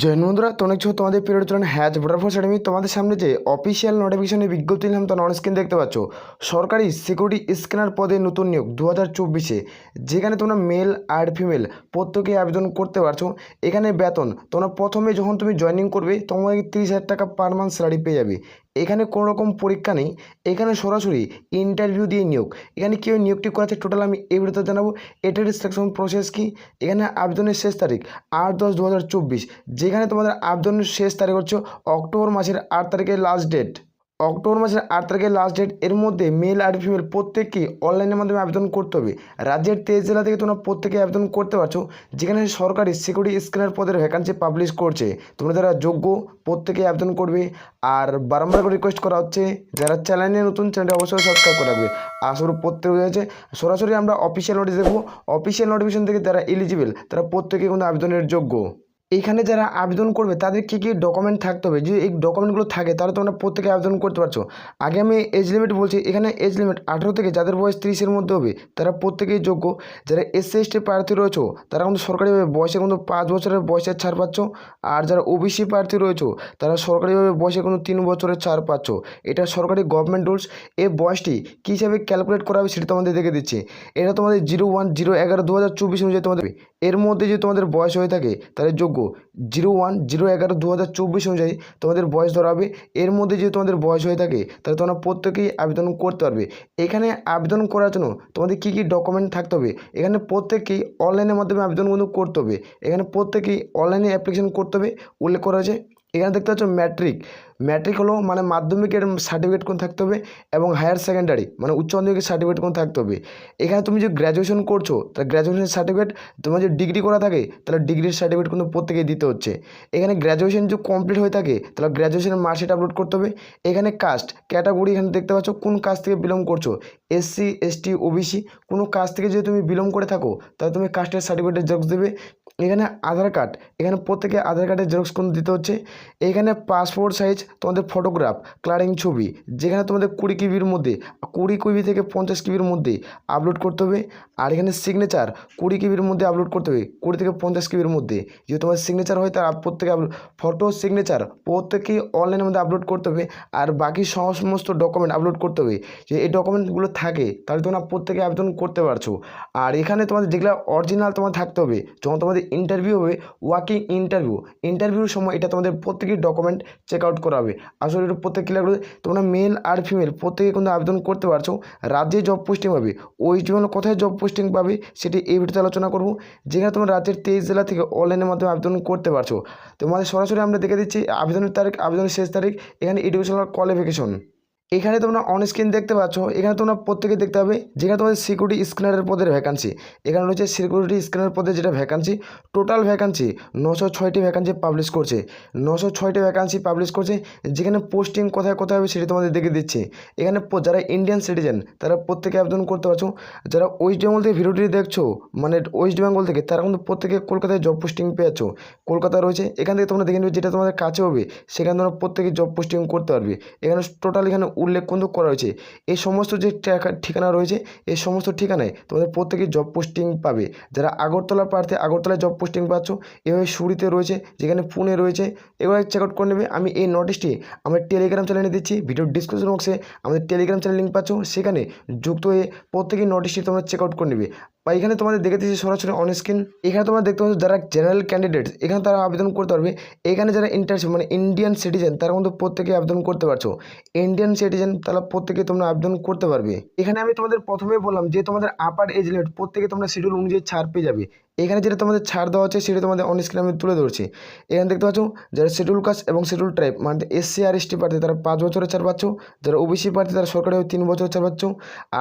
জয় বন্ধুরা তোমরা কিছু তোমাদের পিরিয়ড চলেন হ্যাচ ভোটারফোন একাডেমি তোমাদের সামনে যে অফিসিয়াল নোটিফিকেশনের বিজ্ঞপ্তি নিলাম তোমরা অন স্ক্রিন দেখতে পাচ্ছ। সরকারি সিকিউরিটি স্ক্যানার পদে নতুন নিয়োগ দু হাজার চব্বিশে, যেখানে তোমরা মেল আর ফিমেল প্রত্যেকে আবেদন করতে পারছ। এখানে বেতন, তোমরা প্রথমে যখন তুমি জয়নিং করবে তোমাকে তিরিশ হাজার টাকা পার মান্থ স্যালারি পেয়ে যাবে। এখানে কোনো রকম পরীক্ষা নেই। এখানে সরাসরি ইন্টারভিউ দিয়ে নিয়োগ। এখানে কেউ নিয়োগটি করাচ্ছে টোটাল আমি এই ভিডিওতে জানাব। এটার সিলেকশন প্রসেস কি? এখানে আবেদনের শেষ তারিখ আট দশ দু যেখানে তোমাদের আবেদনের শেষ তারিখ হচ্ছে অক্টোবর মাসের আট তারিখের লাস্ট ডেট অক্টোবর মাসের আট তারিখের লাস্ট ডেট এর মধ্যে মেল আর ফিমেল প্রত্যেককেই অনলাইনের মাধ্যমে আবেদন করতে হবে। রাজ্যের তেইশ জেলা থেকে তোমরা প্রত্যেকে আবেদন করতে পারছ, যেখানে সরকারি সিকিউরিটি স্ক্যানার পদের ভ্যাকান্সি পাবলিশ করছে। তোমরা যারা যোগ্য, প্রত্যেকে আবেদন করবে। আর বারংবার করে রিকোয়েস্ট করা হচ্ছে, যারা চ্যানেলে নতুন চ্যানেলটি অবশ্যই সাবস্ক্রাইব করে রাখবে। আসলে প্রত্যেক হয়েছে সরাসরি আমরা অফিসিয়াল নোটিশ দেখব। অফিসিয়াল নোটিফিকেশন থেকে যারা এলিজিবল তারা প্রত্যেকে কিন্তু আবেদনের যোগ্য। এইখানে যারা আবেদন করবে, তাদের কী কী ডকুমেন্ট থাকতে হবে? যদি এই ডকুমেন্টগুলো থাকে, তাহলে তোমরা প্রত্যেকে আবেদন করতে পারছ। আগে আমি এজ লিমিট বলছি, এখানে এজ লিমিট আঠেরো থেকে যাদের বয়স তিরিশের মধ্যে হবে, তারা প্রত্যেকেই যোগ্য। যারা এসসি এসটি প্রার্থী রয়েছে, তারা কিন্তু সরকারিভাবে বয়সে কিন্তু পাঁচ বছরের বয়সের ছাড় পাচ্ছ। আর যারা ওবিসি প্রার্থী রয়েছে, তারা সরকারিভাবে বয়সে কিন্তু তিন বছরের ছাড় পাচ্ছ। এটা সরকারি গভর্নমেন্ট রুলস এই বয়সটি কী হিসাবে ক্যালকুলেট করা হবে, সেটা তোমাদের দেখে দিচ্ছি। এটা তোমাদের জিরো ওয়ান জিরো এগারো দু হাজার চব্বিশ অনুযায়ী তোমাদের এর মধ্যে যদি তোমাদের বয়স হয়ে থাকে, তাহলে যোগ্য। জিরো ওয়ান, জিরো এগারো দু হাজার চব্বিশ অনুযায়ী তোমাদের বয়স ধরা হবে। এর মধ্যে যদি তোমাদের বয়স হয়ে থাকে, তাহলে তোমরা প্রত্যেকেই আবেদন করতে পারবে। এখানে আবেদন করার জন্য তোমাদের কী কী ডকুমেন্ট থাকতে হবে? এখানে প্রত্যেককেই অনলাইনের মাধ্যমে আবেদন কিন্তু করতে হবে। এখানে প্রত্যেকেই অনলাইনে অ্যাপ্লিকেশন করতে হবে। উল্লেখ করা হয়েছে এখানে দেখতে পাচ্ছ ম্যাট্রিক ম্যাট্রিক হলো মানে মাধ্যমিকের সার্টিফিকেট কোন থাকতে হবে এবং হায়ার সেকেন্ডারি মানে উচ্চ মাধ্যমিকের সার্টিফিকেট কোন থাকতে হবে। এখানে তুমি যে গ্র্যাজুয়েশন করছ, তাহলে গ্র্যাজুয়েশনের সার্টিফিকেট তোমার যদি ডিগ্রি করা থাকে, তাহলে ডিগ্রির সার্টিফিকেট কিন্তু প্রত্যেকেই দিতে হচ্ছে। এখানে গ্র্যাজুয়েশন যদি কমপ্লিট হয়ে থাকে, তাহলে গ্র্যাজুয়েশনের মার্কশিট আপলোড করতে হবে। এখানে কাস্ট ক্যাটাগরি এখানে দেখতে পাচ্ছ কোন কাস্ট থেকে বিলং করছ এসসি এসটি ওবিসি কোনো কাস্ট থেকে যদি তুমি বিলং করে থাকো, তাহলে তুমি কাস্টের সার্টিফিকেটের জেরক্স দেবে। এখানে আধার কার্ড এখানে প্রত্যেকে আধার কার্ডের জেরক্স কোন দিতে হচ্ছে। এখানে পাসপোর্ট সাইজ তোমাদের ফটোগ্রাফ ক্লারিং ছবি, যেখানে তোমাদের কুড়ি কিবির মধ্যে, কুড়ি কিবি থেকে পঞ্চাশ কিবির মধ্যে আপলোড করতে হবে। আর এখানে সিগনেচার কুড়ি কিবির মধ্যে আপলোড করতে হবে, কুড়ি থেকে পঞ্চাশ কিবির মধ্যে। যদি তোমার সিগনেচার হয়, তার প্রত্যেকে ফটো সিগনেচার প্রত্যেকেই অনলাইনের মধ্যে আপলোড করতে হবে। আর বাকি সমস্ত ডকুমেন্ট আপলোড করতে হবে। যে এই ডকুমেন্টগুলো থাকে, তাহলে তোমরা প্রত্যেকে আবেদন করতে পারছ। আর এখানে তোমাদের যেগুলো অরিজিনাল তোমার থাকতে হবে, যখন তোমাদের ইন্টারভিউ হবে ওয়াকিং ইন্টারভিউ ইন্টারভিউর সময় এটা তোমাদের প্রত্যেকেই ডকুমেন্ট চেক আউট করা হবে আসলে এটা প্রত্যেক ক্লিয়ার তোমরা মেল আর ফিমেল প্রত্যেকে কিন্তু আবেদন করতে পারছ, রাজ্যে জব পোস্টিং পাবে। ওই জন্য কোথায় জব পোস্টিং পাবে, সেটি এই ভিডিওতে আলোচনা করব, যেখানে তোমরা রাজ্যের তেইশ জেলা থেকে অনলাইনের মাধ্যমে আবেদন করতে পারছ। তোমাদের সরাসরি আমরা দেখে দিচ্ছি, আবেদনের তারিখ, আবেদনের শেষ তারিখ, এখানে এডুকেশনাল কোয়ালিফিকেশন এখানে তোমরা অন স্ক্রিন দেখতে পাচ্ছ, এখানে তোমরা প্রত্যেকে দেখতে পাবে, যেখানে তোমাদের সিকিউরিটি স্ক্যানারের পদের ভ্যাকান্সি এখানে রয়েছে সিকিউরিটি স্ক্যানার পদের যেটা ভ্যাকান্সি টোটাল ভ্যাকান্সি নশো ছয়টি ভ্যাকান্সি পাবলিশ করছে। নশো ছয়টি ভ্যাকান্সি পাবলিশ করছে, যেখানে পোস্টিং কোথায় কোথায় হবে সেটি তোমাদের দেখে দিচ্ছে। এখানে যারা ইন্ডিয়ান সিটিজেন তারা প্রত্যেকে আবেদন করতে পারছ। যারা ওয়েস্ট বেঙ্গল থেকে ভিডিওটি দেখছ মানে ওয়েস্ট বেঙ্গল থেকে, তারা কিন্তু প্রত্যেকে কলকাতায় জব পোস্টিং পেয়েছ কলকাতা রয়েছে, এখান থেকে তোমরা দেখে নেবে যেটা তোমাদের কাছে হবে, সেখানে তোমরা প্রত্যেকে জব পোস্টিং করতে পারবে। এখানে টোটাল এখানে উল্লেখ কিন্তু করা হয়েছে। এই সমস্ত যে ঠিকানা রয়েছে এই সমস্ত ঠিকানায় তোমাদের প্রত্যেকে জব পোস্টিং পাবে। যারা আগরতলা প্রার্থী, আগরতলায় জব পোস্টিং পাচ্ছ, এভাবে সুরিতে রয়েছে, যেখানে পুনে রয়েছে এগুলো চেক আউট করে নেবে। আমি এই নোটিশটি আমার টেলিগ্রাম চ্যানেলে দিচ্ছি। ভিডিও ডিসক্রিপশন বক্সে আমাদের টেলিগ্রাম চ্যানেল লিঙ্ক পাচ্ছ। সেখানে যুক্ত হয়ে প্রত্যেকেই নোটিশটি তোমরা চেক আউট করে নেবে। বা এখানে তোমাদের দেখেছি সরাসরি অন স্ক্রিন এখানে তোমরা দেখতে পাচ্ছ যারা জেনারেল ক্যান্ডিডেট এখানে তারা আবেদন করতে পারবে। এখানে যারা ইন্টারশিপ মানে ইন্ডিয়ান সিটিজেন তারা কিন্তু প্রত্যেকে আবেদন করতে পারছ। ইন্ডিয়ান সিটিজেন তারা প্রত্যেকে তোমরা আবেদন করতে পারবে। এখানে আমি তোমাদের প্রথমে বললাম যে তোমাদের আপার এজ লিমিট প্রত্যেকে তোমরা শিডিউল অনুযায়ী ছাড় পেয়ে যাবে। এখানে যেটা তোমাদের ছাড় দেওয়া হচ্ছে, সেটা তোমাদের অন স্ক্রিন আমি তুলে ধরছি। এখানে দেখতে পাচ্ছ, যারা শিডিউল কাস্ট এবং শিডিউল ট্রাইব মানে এসসি আর এসটি প্রার্থী, তারা পাঁচ বছরের ছাড় পাচ্ছ। যারা ওবিসি প্রার্থী, তারা সরকারিভাবে তিন বছরের ছাড় পাচ্ছ।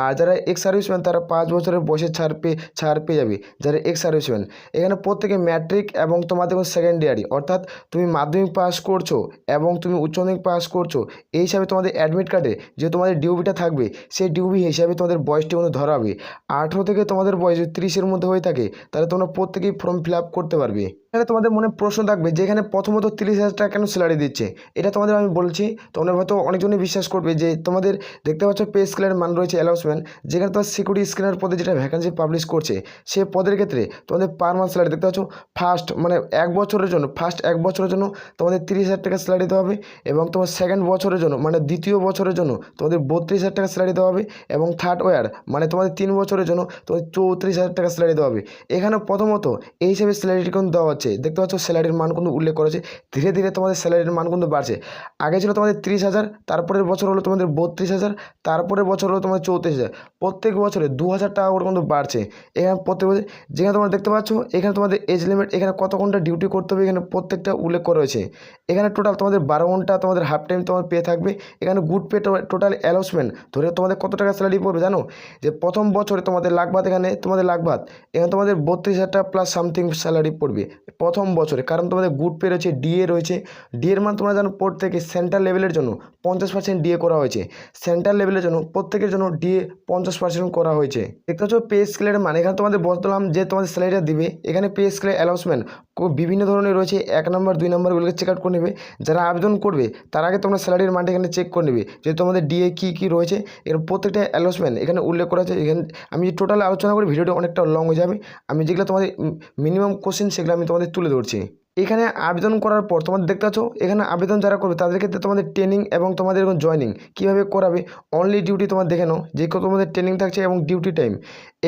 আর যারা এক্স সার্ভিসম্যান তারা পাঁচ বছরের বয়সের ছাড় পেয়ে ছাড় পেয়ে যাবে। যারা এক্স সার্ভিসম্যান এখানে প্রত্যেকে ম্যাট্রিক এবং তোমাদের সেকেন্ড ইয়ারই অর্থাৎ তুমি মাধ্যমিক পাস করছ এবং তুমি উচ্চ মাধ্যমিক পাস করছ, এই হিসাবে তোমাদের অ্যাডমিট কার্ডে যে তোমাদের ডিউবিটা থাকবে, সেই ডিউবি হিসাবে তোমাদের বয়সটি মধ্যে ধরা হবে। আঠেরো থেকে তোমাদের বয়স যদি তিরিশের মধ্যে হয়ে থাকে, তাহলে তোমরা প্রত্যেকেই ফর্ম ফিল আপ করতে পারবে? এখানে তোমাদের মনে প্রশ্ন থাকবে, যে এখানে প্রথমত তিরিশ হাজার টাকা কেন স্যালারি দিচ্ছে? এটা তোমাদের আমি বলছি তোমরা হয়তো অনেকজনই বিশ্বাস করবে যে তোমাদের দেখতে পাচ্ছ পে স্কেলের মান রয়েছে অ্যালাউন্সমেন্ট যেখানে তোমার সিকিউরিটি স্ক্যানার পদে যেটা ভ্যাকান্সি পাবলিশ করছে, সে পদের ক্ষেত্রে তোমাদের পার মান্থ স্যালারি দেখতে পাচ্ছ ফার্স্ট মানে এক বছরের জন্য ফার্স্ট এক বছরের জন্য তোমাদের তিরিশ হাজার টাকা স্যালারি দেওয়া হবে এবং তোমার সেকেন্ড বছরের জন্য মানে দ্বিতীয় বছরের জন্য তোমাদের বত্রিশ হাজার টাকা স্যালারি দেওয়া হবে এবং থার্ড ওয়ার মানে তোমাদের তিন বছরের জন্য তোমাদের চৌত্রিশ হাজার টাকা স্যালারি দেওয়া হবে। এখানে প্রথমত এই হিসেবে স্যালারিটি কিন্তু দেওয়া হচ্ছে। দেখতে পাচ্ছ স্যালারির মান কিন্তু উল্লেখ করেছে ধীরে ধীরে তোমাদের স্যালারির মান কিন্তু বাড়ছে। আগে ছিল তোমাদের তিরিশ হাজার, তারপরের বছর হলো তোমাদের বত্রিশ হাজার, তারপরের বছর হলো তোমাদের চৌত্রিশ হাজার। প্রত্যেক বছরে দু হাজার টাকা করে কিন্তু বাড়ছে। এখানে প্রত্যেক বছর যেখানে তোমরা দেখতে পাচ্ছ, এখানে তোমাদের এজ লিমিট এখানে কত ঘণ্টা ডিউটি করতে হবে, এখানে প্রত্যেকটা উল্লেখ করা রয়েছে এখানে টোটাল তোমাদের বারো ঘণ্টা তোমাদের হাফ টাইম তোমার পেয়ে থাকবে। এখানে গুড পে টোটাল অ্যালাউসমেন্ট ধরে তোমাদের কত টাকা স্যালারি পড়বে জানো? যে প্রথম বছরে তোমাদের লাখবাদ এখানে তোমাদের লাখবাদ এখানে তোমাদের বত্রিশ হাজার টাকা প্লাস সামথিং স্যালারি পড়বে। প্রথম বছরে। কারণ তোমাদের গুড পে রয়েছে। ডিএ রয়েছে ডিএর মান তোমরা জানো প্রত্যেকে সেন্ট্রাল লেভেলের জন্য পঞ্চাশ পার্সেন্ট ডিএ করা হয়েছে। সেন্ট্রাল লেভেলের জন্য, প্রত্যেকের জন্য ডিএ পঞ্চাশ পার্সেন্ট করা হয়েছে। দেখতে পাচ্ছ পে স্কেলের মানে এখানে তোমাদের বললাম যে তোমাদের স্যালারিটা দিবে। এখানে পে স্কেলের অ্যালাউন্সমেন্ট বিভিন্ন ধরনের রয়েছে। এক নম্বর দুই নম্বরগুলোকে চেক আউট করে নেবে। যারা আবেদন করবে, তার আগে তোমরা স্যালারির মানটা এখানে চেক করে নেবে। যে তোমাদের ডিএ কী কী রয়েছে। এর প্রত্যেকটা অ্যালাউন্সমেন্ট এখানে উল্লেখ করা আছে। এখানে আমি টোটাল আলোচনা করি, ভিডিওটা অনেকটা লং হয়ে যাবে। আমি যেগুলো তোমাদের মিনিমাম কোশ্চেন সেগুলো আমি তোমাদের তুলে ধরছি। এখানে আবেদন করার পর তোমাদের দেখতে পাচ্ছ, এখানে আবেদন যারা করবে তাদের ক্ষেত্রে তোমাদের ট্রেনিং এবং তোমাদের এখন জয়নিং কীভাবে করাবে অনলি ডিউটি তোমার দেখে নাও, যে তোমাদের ট্রেনিং থাকছে এবং ডিউটি টাইম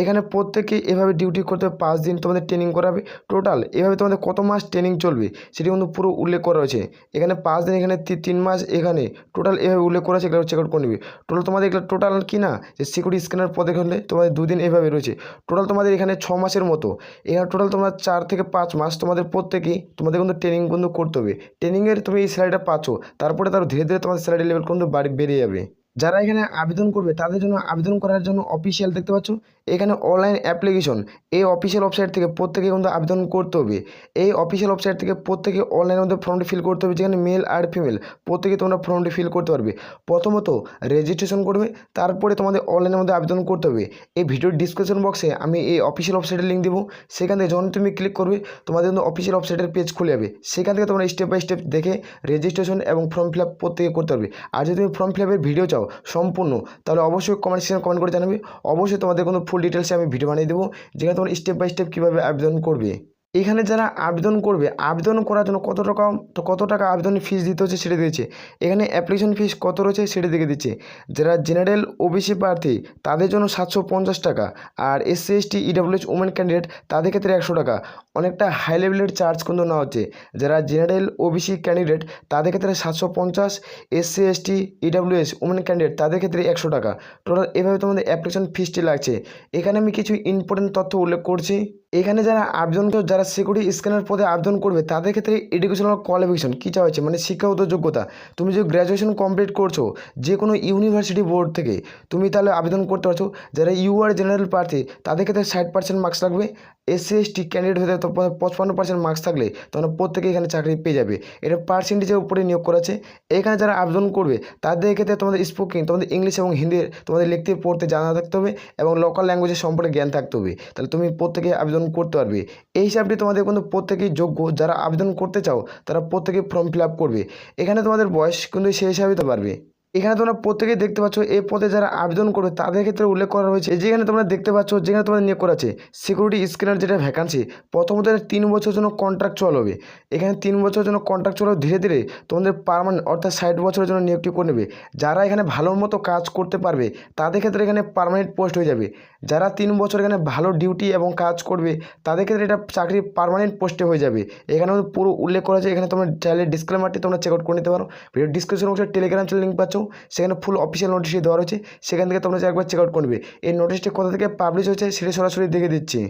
এখানে প্রত্যেকে এভাবে ডিউটি করতে পাঁচ দিন তোমাদের ট্রেনিং করাবে। টোটাল এভাবে তোমাদের কত মাস ট্রেনিং চলবে সেটি কিন্তু পুরো উল্লেখ করা রয়েছে। এখানে পাঁচ দিন, এখানে তিন মাস, এখানে টোটাল এভাবে উল্লেখ করা আছে, এগুলো চেক আউট করে নিবে। টোটাল তোমাদের এগুলো টোটাল কি না? যে সিকিউরিটি স্ক্যানার পদে হলে তোমাদের দুদিন এভাবে রয়েছে। টোটাল তোমাদের এখানে ছ মাসের মতো। এখানে টোটাল তোমরা চার থেকে পাঁচ মাস তোমাদের প্রত্যেকেই তোমাদের কিন্তু ট্রেনিং কিন্তু করতে হবে। ট্রেনিংয়ের তুমি এই স্যালারিটা পাচ্ছ, তারপরে তার ধীরে ধীরে তোমার স্যালারি লেভেল কিন্তু বাড়ি, বেড়ে যাবে। যারা এখানে আবেদন করবে, তাদের জন্য আবেদন করার জন্য অফিসিয়াল দেখতে পাচ্ছ, এখানে অনলাইন অ্যাপ্লিকেশন এই অফিসিয়াল ওয়েবসাইট থেকে প্রত্যেকে কিন্তু আবেদন করতে হবে। এই অফিসিয়াল ওয়েবসাইট থেকে প্রত্যেকে অনলাইনের মধ্যে ফর্মটি ফিল করতে হবে, যেখানে মেল আর ফিমেল প্রত্যেকে তোমরা ফর্মটি ফিল করতে পারবে। প্রথমত রেজিস্ট্রেশন করবে, তারপরে তোমাদের অনলাইনের মধ্যে আবেদন করতে হবে। এই ভিডিওর ডিসক্রিপশন বক্সে আমি এই অফিসিয়াল ওয়েবসাইটের লিঙ্ক দেবো। সেখান থেকে যখন তুমি ক্লিক করবে, তোমাদের কিন্তু অফিসিয়াল ওয়েবসাইটের পেজ খুলে যাবে। সেখান থেকে তোমরা স্টেপ বাই স্টেপ দেখে রেজিস্ট্রেশন এবং ফর্ম ফিল আপ প্রত্যেকে করতে পারবে। আর যদি তুমি ফর্ম ফিল আপের ভিডিও চাও সম্পূর্ণ। তাহলে অবশ্যই কমেন্ট সেকশন কমেন্ট করে জানাবে। অবশ্যই তোমাদের কোনো ফুল ডিটেলসে আমি ভিডিও বানিয়ে দেবো, যেখানে তোমার স্টেপ বাই স্টেপ কীভাবে আবেদন করবে। এখানে যারা আবেদন করবে, আবেদন করার জন্য কত টাকা, তো কত টাকা আবেদনের ফিস দিতে হচ্ছে সেটা দিয়েছে। এখানে অ্যাপ্লিকেশন ফিস কত রয়েছে সেটা দেখে দিচ্ছে। যারা জেনারেল ওবিসি প্রার্থী, তাদের জন্য সাতশো পঞ্চাশ টাকা আর SC ST EWS women candidate তাদের ক্ষেত্রে একশো টাকা। অনেকটা হাই লেভেলের চার্জ কিন্তু নেওয়া হচ্ছে। যারা জেনারেল ওবিসি ক্যান্ডিডেট তাদের ক্ষেত্রে সাতশো পঞ্চাশ SC ST EWS women candidate তাদের ক্ষেত্রে একশো টাকা। টোটাল এভাবে তোমাদের অ্যাপ্লিকেশন ফিসটি লাগছে। এখানে আমি কিছু ইম্পর্টেন্ট তথ্য উল্লেখ করছি। এখানে যারা আবেদন যারা সিকিউরিটি স্ক্যানের পদে আবেদন করবে, তাদের ক্ষেত্রে এডুকেশনাল কোয়ালিফিকেশন কী চাওয়া হয়েছে? মানে শিক্ষাগত যোগ্যতা তুমি যদি গ্র্যাজুয়েশন কমপ্লিট করছ যে কোনো ইউনিভার্সিটি বোর্ড থেকে, তুমি তাহলে আবেদন করতে পারছ। যারা ইউআর জেনারেল প্রার্থী, তাদের ক্ষেত্রে ষাট পার্সেন্ট মার্কস লাগবে। এসসি এসটি ক্যান্ডিডেট হতে পঁচপান্ন পার্সেন্ট মার্কস থাকলে তোমরা প্রত্যেকে এখানে চাকরি পেয়ে যাবে। এটা পার্সেন্টেজের উপরে নিয়োগ করা আছে। এখানে যারা আবেদন করবে, তাদের ক্ষেত্রে তোমাদের স্পোকিং তোমাদের ইংলিশ এবং হিন্দি তোমাদের লিখতে পড়তে জানা থাকতে হবে এবং লোকাল ল্যাঙ্গুয়েজের সম্পর্কে জ্ঞান থাকতে হবে। তাহলে তুমি প্রত্যেকে আবেদন করতে পারবে। এই হিসাবটি তোমাদের কিন্তু প্রত্যেকেই যোগ্য। যারা আবেদন করতে চাও, তারা প্রত্যেকে ফর্ম ফিল করবে। এখানে তোমাদের বয়স কিন্তু সেই হিসাবে পারবে। এখানে তোমরা প্রত্যেকেই দেখতে পাচ্ছ এই পদে যারা আবেদন করবে, তাদের ক্ষেত্রে উল্লেখ করা রয়েছে যেখানে তোমরা দেখতে পাচ্ছ, যেখানে তোমাদের নিয়োগ করা আছে সিকিউরিটি স্ক্যানার যেটা ভ্যাকান্সি প্রথমত তিন বছরের জন্য কন্ট্রাকচুয়াল হবে এখানে তিন বছরের জন্য কন্ট্রাক্ট হবে ধীরে ধীরে তোমাদের পারমানেন্ট অর্থাৎ ষাট বছরের জন্য নিয়োগটি করে নেবে। যারা এখানে ভালো মতো কাজ করতে পারবে, তাদের ক্ষেত্রে এখানে পার্মানেন্ট পোস্ট হয়ে যাবে। যারা তিন বছর এখানে ভালো ডিউটি এবং কাজ করবে, তাদের ক্ষেত্রে এটা চাকরি পারমানেন্ট পোস্টে হয়ে যাবে। এখানে পুরো উল্লেখ করা আছে, এখানে তোমরা চাইলে ডিসক্লেমারটি তোমরা চেক আউট করে নিতে পারো। ভিডিও ডিসক্রিপশন বক্সে টেলিগ্রাম চ্যানেল লিঙ্ক পাচ্ছ। সেখানে ফুল অফিসিয়াল নোটিশটি দেওয়া রয়েছে। সেখান থেকে তোমরা একবার চেক আউট করবে, এই নোটিশটি কোথা থেকে পাবলিশ হয়েছে সেটি সরাসরি দেখে দিচ্ছি।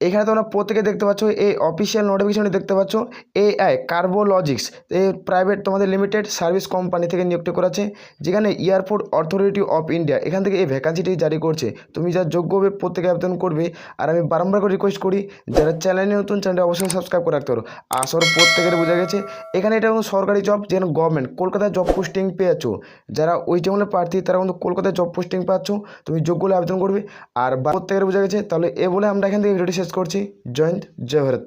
এখানে তোমরা প্রত্যেকে দেখতে পাচ্ছ এই অফিসিয়াল নোটিফিকেশনটি দেখতে পাচ্ছ এআই কার্বোলজিক্স এই প্রাইভেট তোমাদের লিমিটেড সার্ভিস কোম্পানি থেকে নিযুক্ত করেছে, যেখানে এয়ারপোর্ট অথরিটি অফ ইন্ডিয়া এখান থেকে এই ভ্যাকান্সিটি জারি করছে। তুমি যা যোগ্য হবে প্রত্যেকে আবেদন করবে। আর আমি বারংবার করে রিকোয়েস্ট করি, যারা চ্যানেলে নতুন চ্যানেলটি অবশ্যই সাবস্ক্রাইব করে রাখতে পারো। আসর প্রত্যেকের বোঝা গেছে। এখানে এটা কোনো সরকারি জব যেন গভর্নমেন্ট কলকাতায় জব পোস্টিং পেয়েছ। যারা ওই যেমন প্রার্থী, তারা কিন্তু কলকাতায় জব পোস্টিং পাচ্ছ। তুমি যোগ্য হলে আবেদন করবে। আর প্রত্যেকের বোঝা গেছে। তাহলে এ বলে আমরা এখান থেকে ভিডিওটি শেষ করছি জয়েন্ট জয় ভারত